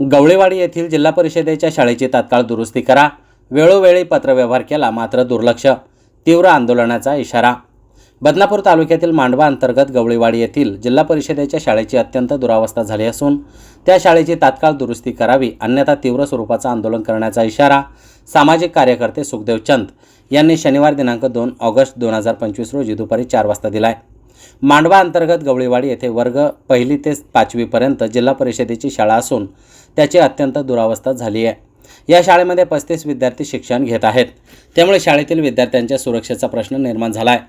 गवळेवाडी येथील जिल्हा परिषदेच्या शाळेची तात्काळ दुरुस्ती करा. वेळोवेळी पत्रव्यवहार केला मात्र दुर्लक्ष. तीव्र आंदोलनाचा इशारा. बदनापूर तालुक्यातील मांडवा अंतर्गत गवळीवाडी येथील जिल्हा परिषदेच्या शाळेची अत्यंत दुरावस्था झाली असून त्या शाळेची तात्काळ दुरुस्ती करावी अन्यथा तीव्र स्वरूपाचं आंदोलन करण्याचा इशारा सामाजिक कार्यकर्ते सुखदेव चंद यांनी शनिवार दिनांक दोन ऑगस्ट दोन हजार पंचवीस रोजी दुपारी चार वाजता दिलाय. मांडवा अंतर्गत गवळीवाडी येथे वर्ग पहिली ते पाचवीपर्यंत जिल्हा परिषदेची शाळा असून त्याची अत्यंत दुरावस्था झाली आहे. या शाळेमध्ये पस्तीस विद्यार्थी शिक्षण घेत आहेत. त्यामुळे शाळेतील विद्यार्थ्यांच्या सुरक्षेचा प्रश्न निर्माण झाला आहे.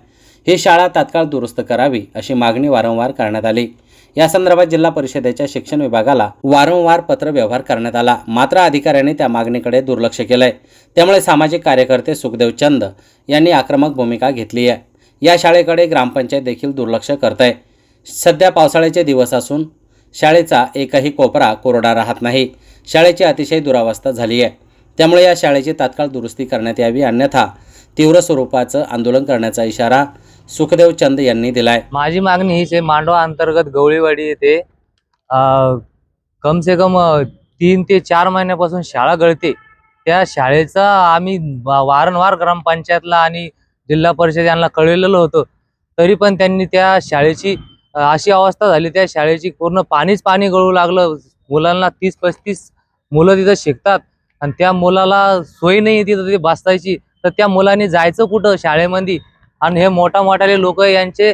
ही शाळा तात्काळ दुरुस्त करावी अशी मागणी वारंवार करण्यात आली. या संदर्भात जिल्हा परिषदेच्या शिक्षण विभागाला वारंवार पत्र व्यवहार करण्यात आला. मात्र अधिकाऱ्यांनी त्या मागणीकडे दुर्लक्ष केलंय. त्यामुळे सामाजिक कार्यकर्ते सुखदेव चंद यांनी आक्रमक भूमिका घेतली आहे. या शाळेकडे ग्रामपंचायत देखील दुर्लक्ष करत आहे सध्या पावसाळ्याचे दिवस असून शाळेचा एकही कोपरा कोरडा राहत नाही. शाळेची अतिशय दुरावस्था झाली आहे त्यामुळे या शाळेची तात्काळ दुरुस्ती करण्यात यावी अन्यथा तीव्र स्वरूपाचं आंदोलन करण्याचा इशारा सुखदेव चंद यांनी दिलाय. माझी मागणी हीच आहे मांडवा अंतर्गत गवळीवाडी येथे कम से कम तीन ते चार महिन्यापासून शाळा गळते. त्या शाळेचा आम्ही वा- वारंवार ग्रामपंचायतला आणि जिल्हा परिषद यांना कळवलेलं होतं. तरी पण त्यांनी त्या शाळेची अशी अवस्था झाली त्या शाळेची पूर्ण पाणीच पाणी गळू लागलं. मुलांना तीस पस्तीस मुलं तिथं शिकतात. आणि त्या मुलाला सोय नाही तिथं ते बसतायची तर त्या मुलांनी जायचं कुठं शाळेमध्ये? आणि हे मोठा मोठाले लोक यांचे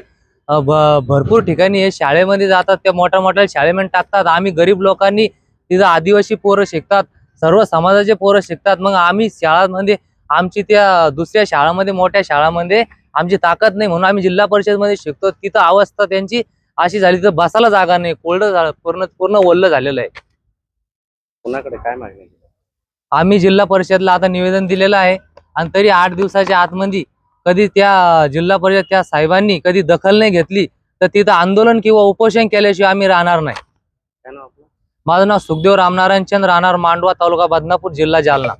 भरपूर ठिकाणी हे शाळेमध्ये जातात. त्या मोठ्या मोठ्या शाळेमध्ये टाकतात. आम्ही गरीब लोकांनी तिथं आदिवासी पोरं शिकतात. सर्व समाजाचे पोरं शिकतात. मग आम्ही शाळांमध्ये आमची त्या दुसऱ्या शाळामध्ये मोठ्या शाळामध्ये आमची ताकद नाही म्हणून आम्ही जिल्हा परिषदमध्ये शिकतो. तिथं अवस्था त्यांची अशी झाली तर बसायला जागा नाही. कोरडं झालं पूर्ण पूर्ण ओल्लं झालेलं आहे. कुणाकडे काय मागणी? आम्ही जिल्हा परिषदला आता निवेदन दिलेलं आहे. आणि तरी आठ दिवसाच्या आतमध्ये कधी त्या जिल्हा परिषद त्या साहेबांनी कधी दखल नाही घेतली तर तिथं आंदोलन किंवा उपोषण केल्याशिवाय आम्ही राहणार नाही. माझं नाव सुखदेव रामनारायण चंद राहणार मांडवा तालुका बदनापूर जिल्हा जालना.